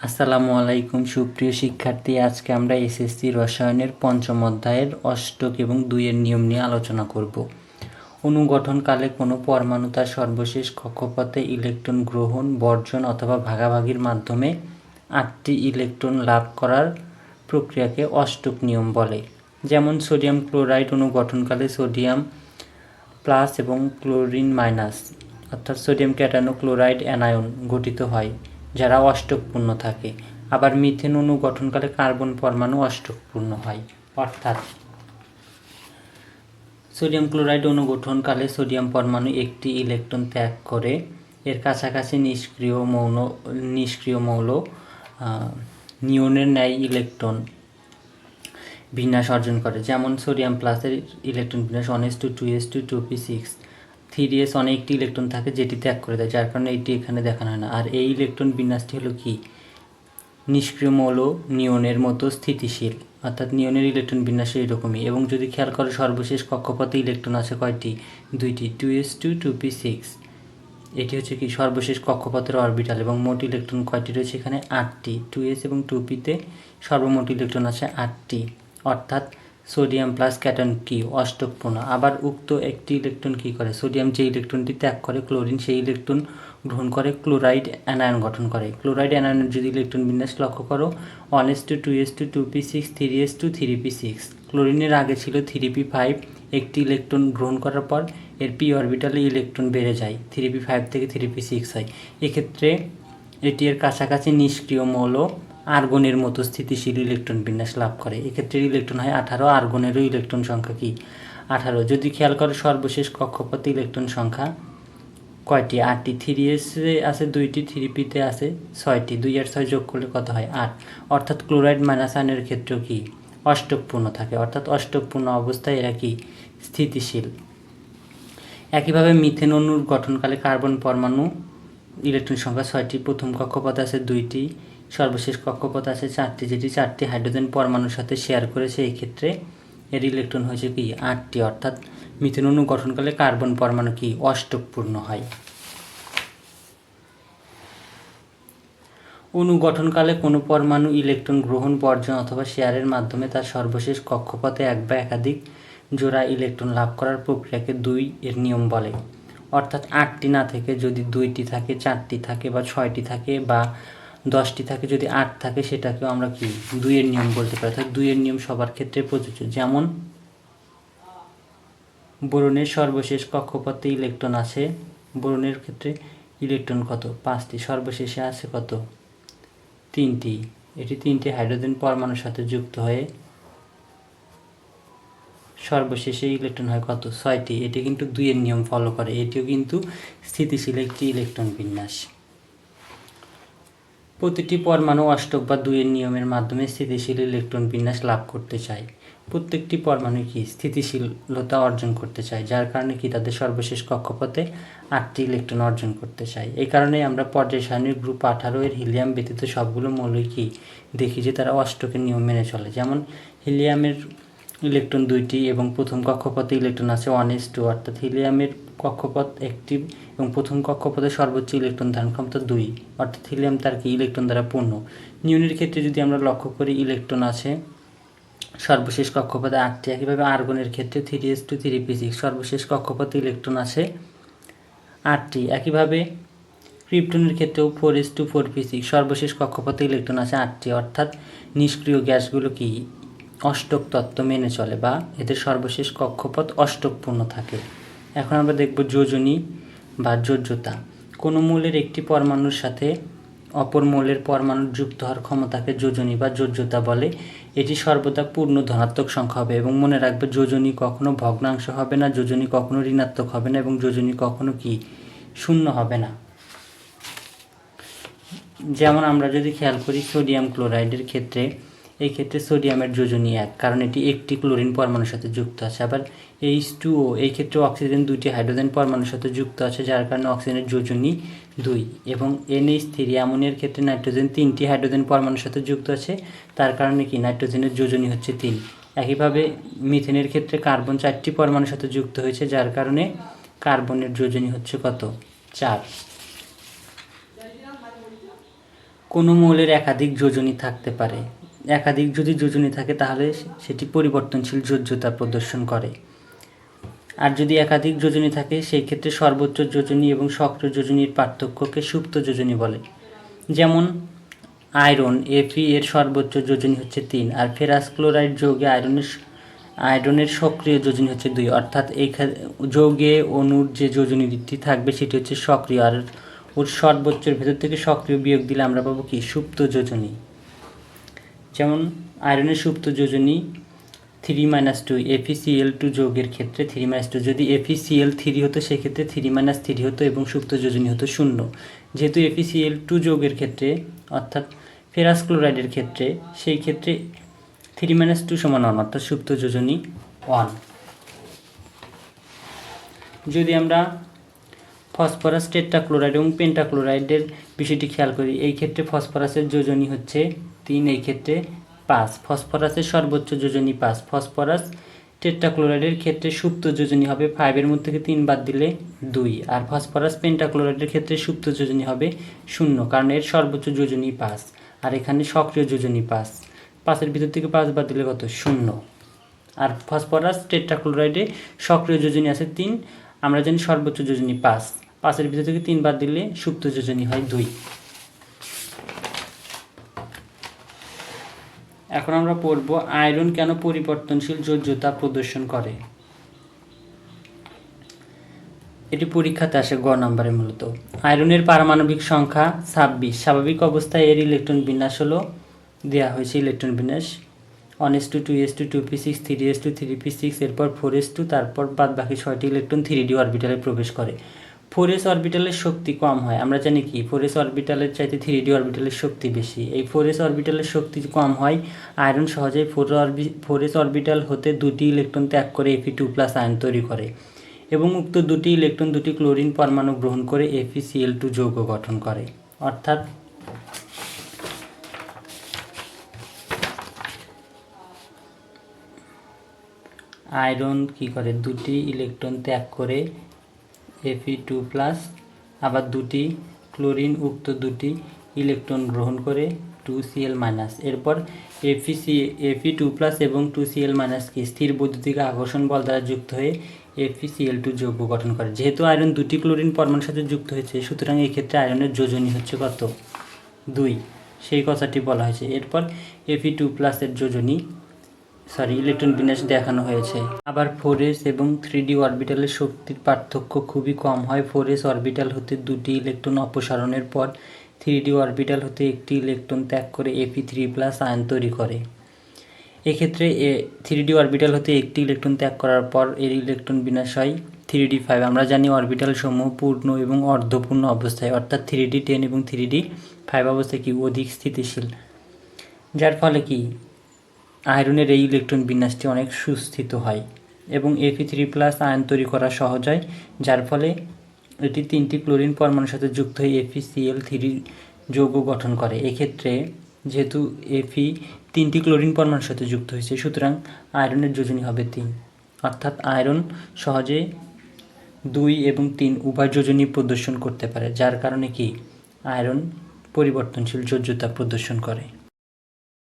আসসালামু আলাইকুম, সুপ্রিয় শিক্ষার্থী। আজকে আমরা এসএসসি রসায়নের পঞ্চম অধ্যায়ের অষ্টক এবং দুইয়ের নিয়ম নিয়ে আলোচনা করব। অনুগঠনকালে কোনো পরমাণু তার সর্বশেষ কক্ষপথে ইলেকট্রন গ্রহণ, বর্জন অথবা ভাগাভাগির মাধ্যমে আটটি ইলেকট্রন লাভ করার প্রক্রিয়াকে অষ্টক নিয়ম বলে। যেমন সোডিয়াম ক্লোরাইড অনুগঠনকালে সোডিয়াম প্লাস এবং ক্লোরিন মাইনাস, অর্থাৎ সোডিয়াম ক্যাটানো ক্লোরাইড অ্যানায়ন গঠিত হয়। যারা অষ্টকপূর্ণ থাকে। আবার মিথেন অণু গঠনকালে কার্বন পরমাণু অষ্টকপূর্ণ হয়, অর্থাৎ সোডিয়াম ক্লোরাইড অণু গঠনকালে সোডিয়াম পরমাণু একটি ইলেকট্রন ত্যাগ করে, এর কাছাকাছি নিষ্ক্রিয় মৌল নিষ্ক্রিয় মৌল নিয়নের ন্যায় ইলেকট্রন বিন্যাস অর্জন করে। যেমন সোডিয়াম প্লাসের ইলেকট্রন বিন্যাস one s two two s two two p six three অনেকটি ইলেকট্রন থাকে যেটি ত্যাগ করে দেয়, যার কারণে এটি এখানে দেখানো হয় না। আর এই ইলেকট্রন বিন্যাসটি হলো কি? নিষ্ক্রিয় মৌল নিয়নের মতো স্থিতিশীল, অর্থাৎ নিয়নের ইলেকট্রন বিন্যাস এরকমই এবং যদি খেয়াল করো, সর্বশেষ কক্ষপথে ইলেকট্রন আছে কয়টি? দুইটি two s two two p six. এটি হচ্ছে কি? সর্বশেষ কক্ষপথের অরবিটাল এবং মোট ইলেকট্রন কয়টি রয়েছে এখানে? আটটি। টু এস এবং টু পিতে সর্বমোট ইলেকট্রন আছে আটটি। অর্থাৎ সোডিয়াম প্লাস ক্যাটন কি? অষ্টকপূর্ণ আবার উক্ত একটি ইলেকট্রন কি করে? সোডিয়াম যে ইলেকট্রনটি ত্যাগ করে, ক্লোরিন, সেই ইলেকট্রন গ্রহণ করে, ক্লোরাইড অ্যানায়ন গঠন করে। ক্লোরাইড অ্যানায়নের যদি ইলেকট্রন বিন্যাস লক্ষ্য করো one s two two s two two p six three s two three p six ক্লোরিনের আগে ছিল থ্রি পি ফাইভ একটি ইলেকট্রন গ্রহণ করার পর এর পি অরবিটালে ইলেকট্রন বেড়ে যায়। থ্রি পি ফাইভ থেকে থ্রি পি সিক্স হয়। এক্ষেত্রে এটি এর কাছাকাছি নিষ্ক্রিয় মৌল আর্গনের মতো স্থিতিশীল ইলেকট্রন বিন্যাস লাভ করে। এক্ষেত্রে ইলেকট্রন হয় আঠারো, আর্গনেরও ইলেকট্রন সংখ্যা কি? আঠারো। যদি খেয়াল করে, সর্বশেষ কক্ষপথে ইলেকট্রন সংখ্যা কয়টি? আটটি। থ্রি এসে আছে, দুইটি। থ্রি পিতে আছে, ছয়টি। দুই আর ছয় যোগ করলে কত হয়? আট। অর্থাৎ ক্লোরাইড মাইনাস আয়নের ক্ষেত্রেও কি? অষ্টকপূর্ণ থাকে। অর্থাৎ অষ্টকপূর্ণ অবস্থায় এরা কি? স্থিতিশীল। একইভাবে মিথেন অণুর গঠনকালে কার্বন পরমাণু ইলেকট্রন সংখ্যা ছয়টি। প্রথম কক্ষপথ আছে দুইটি। সর্বশেষ কক্ষপথ আছে চারটি, যেটি চারটি হাইড্রোজেন পরমাণুর সাথে শেয়ার করেছে। এই ক্ষেত্রে এর ইলেকট্রন হয়েছে কি? আটটি, অর্থাৎ মিথেন অণু গঠনকালে কার্বন পরমাণু কি? অষ্টকপূর্ণ হয়। অণু গঠনকালে কোনো পরমাণু ইলেকট্রন গ্রহণ, বর্জন অথবা শেয়ারের মাধ্যমে তার সর্বশেষ কক্ষপথে এক বা একাধিক জোড়া ইলেকট্রন লাভ করার প্রক্রিয়াকে দুই এর নিয়ম বলে। অর্থাৎ আটটি না থেকে যদি দুইটি থাকে, চারটি থাকে বা ছয়টি থাকে বা দশটি থাকে, যদি আট থাকে সেটাকেও আমরা কি দুইয়ের নিয়ম বলতে পারি। অর্থাৎ দুইয়ের নিয়ম সবার ক্ষেত্রে প্রযোজ্য। যেমন বোরনের সর্বশেষ কক্ষপথে ইলেকট্রন আছে। বোরনের ক্ষেত্রে ইলেকট্রন কত? পাঁচটি। সর্বশেষে আছে কত? তিনটি। এটি তিনটি হাইড্রোজেন পরমাণুর সাথে যুক্ত হয়ে সর্বশেষে ইলেকট্রন হয় কত? ছয়টি। এটি কিন্তু দুইয়ের নিয়ম ফলো করে। এটিও কিন্তু স্থিতিশীল একটি ইলেকট্রন বিন্যাস। প্রতিটি পরমাণু অষ্টক বা দুইয়ের নিয়মের মাধ্যমে স্থিতিশীল ইলেকট্রন বিন্যাস লাভ করতে চায়। প্রত্যেকটি পরমাণু কি স্থিতিশীলতা অর্জন করতে চায়, যার কারণে কি তাদের সর্বশেষ কক্ষপথে আটটি ইলেকট্রন অর্জন করতে চায়? এই কারণেই আমরা পর্যায় সারণীর গ্রুপ আঠারো এর হিলিয়াম ব্যতীত সবগুলো মৌলই কি দেখি যে তারা অষ্টকের নিয়ম মেনে চলে। যেমন, হিলিয়ামের ইলেকট্রন দুইটি এবং প্রথম কক্ষপথে ইলেকট্রন আছে ওয়ান এস টু অর্থাৎ হিলিয়ামের কক্ষপথ একটি এবং প্রথম কক্ষপথে সর্বোচ্চ ইলেকট্রন ধারণ ক্ষমতা দুই, অর্থাৎ হিলিয়াম তার কি? ইলেকট্রন দ্বারা পূর্ণ। নিউনের ক্ষেত্রে যদি আমরা লক্ষ্য করি ইলেকট্রন আছে সর্বশেষ কক্ষপথে আটটি, একইভাবে আর্গনের ক্ষেত্রে three s two three p six সর্বশেষ কক্ষপথে ইলেকট্রন আছে আটটি, একইভাবে ক্রিপ্টনের ক্ষেত্রেও four s two four p six সর্বশেষ কক্ষপথে ইলেকট্রন আছে আটটি, অর্থাৎ নিষ্ক্রিয় গ্যাসগুলো কি? অষ্টক তত্ত্ব মেনে চলে বা এদের সর্বশেষ কক্ষপথ অষ্টকপূর্ণ থাকে। এখন আমরা দেখব যোজনী বা যোজ্যতা। কোনো মৌলের একটি পরমাণুর সাথে অপর মৌলের পরমাণুর যুক্ত হওয়ার ক্ষমতাকে যোজনী বা যোজ্যতা বলে। এটি সর্বদা পূর্ণ ধনাত্মক সংখ্যা হবে এবং মনে রাখবে যোজনী কখনো ভগ্নাংশ হবে না, যোজনী কখনো ঋণাত্মক হবে না এবং যোজনী কখনো কি? শূন্য হবে না। যেমন আমরা যদি খেয়াল করি সোডিয়াম ক্লোরাইডের ক্ষেত্রে এই ক্ষেত্রে সোডিয়ামের যোজনী এক, কারণ এটি একটি ক্লোরিন পরমাণুর সাথে যুক্ত আছে। আবার এইচ টু ও এই ক্ষেত্রে অক্সিজেন দুইটি হাইড্রোজেন পরমাণুর সাথে যুক্ত আছে, যার কারণে অক্সিজেনের যোজনী দুই। এবং এনএইচ থ্রি অ্যামোনিয়ার ক্ষেত্রে নাইট্রোজেন তিনটি হাইড্রোজেন পরমাণুর সাথে যুক্ত আছে, তার কারণে কি নাইট্রোজেনের যোজনী হচ্ছে তিন। একইভাবে মিথেনের ক্ষেত্রে কার্বন চারটি পরমাণুর সাথে যুক্ত হয়েছে, যার কারণে কার্বনের যোজনী হচ্ছে কত? চার। কোনো মৌলের একাধিক যোজনী থাকতে পারে। একাধিক যদি যোজনী থাকে, তাহলে সেটি পরিবর্তনশীল যোজ্যতা প্রদর্শন করে। আর যদি একাধিক যোজনী থাকে, সেই ক্ষেত্রে সর্বোচ্চ যোজনী এবং সক্রিয় যোজনীর পার্থক্যকে সুপ্ত যোজনী বলে। যেমন, আয়রন এফি এর সর্বোচ্চ যোজনী হচ্ছে তিন, আর ফেরাস ক্লোরাইড যৌগে আয়রনের আয়রনের সক্রিয় যোজনী হচ্ছে দুই। অর্থাৎ এই যৌগে অণুর যে যোজনীটি থাকবে, সেটি হচ্ছে সক্রিয়, আর ওর সর্বোচ্চের ভেতর থেকে সক্রিয় বিয়োগ দিলে আমরা পাবো কি? সুপ্ত যোজনী। যেমন আয়রনের সুপ্ত যোজনী three minus two FeCl two যোগের ক্ষেত্রে থ্রি মাইনাস টু যদি এফিসিএল থ্রি হতো, সেক্ষেত্রে থ্রি মাইনাস থ্রি হতো এবং সুপ্ত যোজনী হতো শূন্য। যেহেতু এফিসিএল টু যোগের ক্ষেত্রে, অর্থাৎ ফেরাস ক্লোরাইডের ক্ষেত্রে, সেই ক্ষেত্রে থ্রি মাইনাস টু সমান ওয়ান অর্থাৎ সুপ্ত যোজনী ওয়ান যদি আমরা ফসফরাস, টেট্রাক্লোরাইড এবং পেন্টাক্লোরাইডের বিষয়টি খেয়াল করি। এই ক্ষেত্রে ফসফরাসের যোজনী হচ্ছে তিন, এই ক্ষেত্রে পাঁচ। ফসফরাসের সর্বোচ্চ যোজনী পাঁচ। ফসফরাস টেট্রাক্লোরাইডের ক্ষেত্রে সুপ্ত যোজনী হবে ফাইভের মধ্যে থেকে তিন বাদ দিলে দুই। আর ফসফরাস পেন্টাক্লোরাইডের ক্ষেত্রে সুপ্ত যোজনী হবে শূন্য, কারণ এর সর্বোচ্চ যোজনী পাঁচ। আর এখানে সক্রিয় যোজনী পাঁচ। পাঁচের ভিতর থেকে পাঁচ বাদ দিলে কত? শূন্য। আর ফসফরাস টেট্রাক্লোরাইডে সক্রিয় যোজনী আছে তিন। আমরা জানি সর্বোচ্চ যোজনী পাঁচ। পাঁচের ভিতর থেকে তিন বাদ দিলে সুপ্ত যোজনী হয় দুই। এখন আমরা পড়ব, আয়রন কেন পরিবর্তনশীল যোজ্যতা প্রদর্শন করে? এটি পরীক্ষাতে আসে গ নম্বরে মূলত। আয়রনের পারমাণবিক সংখ্যা ছাব্বিশ। স্বাভাবিক অবস্থায় এর ইলেকট্রন বিন্যাস হলো দেওয়া হয়েছে ইলেকট্রন বিন্যাস। One s two two s two two p six, three s two, three p six, এরপর ফোর এস টু, তারপর বাদ বাকি ছয়টি ইলেকট্রন থ্রি ডি অরবিটালে প্রবেশ করে। ফোর এস অরবিটালের শক্তি কম হয়। আমরা জানি কি ফোর এস অরবিটালের চাইতে থ্রি ডি অরবিটালের শক্তি বেশি। এই ফোর এস অরবিটালের শক্তি কম হয় আয়রন সহজেই ফোর অরবি ফোর এস অরবিটাল হতে দুটি ইলেকট্রন ত্যাগ করে এফি টু প্লাস আয়ন তৈরি করে এবং উক্ত দুটি ইলেকট্রন দুটি ক্লোরিন পরমাণু গ্রহণ করে এফিসিএল টু যৌগ গঠন করে। অর্থাৎ আয়রন কি করে? দুটি ইলেকট্রন ত্যাগ করে এফি টু প্লাস আবার দুটি ক্লোরিন উক্ত দুটি ইলেকট্রন গ্রহণ করে টু সিএল মাইনাস এরপর Fe C Fe two plus এবং টু সিএল মাইনাস কি স্থির বৈদ্যুতিক আকর্ষণ বল দ্বারা যুক্ত হয়ে এফি সিএল টু যৌগ গঠন করে। যেহেতু আয়রন দুটি ক্লোরিন পরমাণুর সাথে যুক্ত হয়েছে, সুতরাং এই ক্ষেত্রে আয়রনের যোজনী হচ্ছে কত? দুই। সেই কথাটি বলা হয়েছে। এরপর এফি টু প্লাসের যোজনী সরি ইলেকট্রন বিন্যাস দেখানো হয়েছে। আবার ফোর এস এবং থ্রি ডি অরবিটালের শক্তির পার্থক্য খুবই কম হয়। ফোর এস অরবিটাল হতে দুটি ইলেকট্রন অপসারণের পর থ্রি ডি অরবিটাল হতে একটি ইলেকট্রন ত্যাগ করে এপি থ্রি প্লাস আয়ন তৈরি করে। এক্ষেত্রে এ থ্রি ডি অরবিটাল হতে একটি ইলেকট্রন ত্যাগ করার পর এর ইলেকট্রন বিন্যাস হয় থ্রি ডি ফাইভ আমরা জানি অরবিটাল সমূহ পূর্ণ এবং অর্ধপূর্ণ অবস্থায়, অর্থাৎ থ্রি ডি টেন এবং থ্রি ডি ফাইভ অবস্থায় কি অধিক স্থিতিশীল? যার ফলে কি? আয়রনের এই ইলেকট্রন বিন্যাসটি অনেক সুস্থিত হয় এবং এপি থ্রি প্লাস আয়ন তৈরি করা সহজ হয়, যার ফলে এটি তিনটি ক্লোরিন পরমাণুর সাথে যুক্ত হয়ে এফিসিএল থ্রি যৌগ গঠন করে। এক্ষেত্রে যেহেতু এফি তিনটি ক্লোরিন পরমাণুর সাথে যুক্ত হয়েছে, সুতরাং আয়রনের যোজনী হবে তিন। অর্থাৎ আয়রন সহজে দুই এবং তিন উভয় যোজনী প্রদর্শন করতে পারে, যার কারণে কি? আয়রন পরিবর্তনশীল যোজ্যতা প্রদর্শন করে।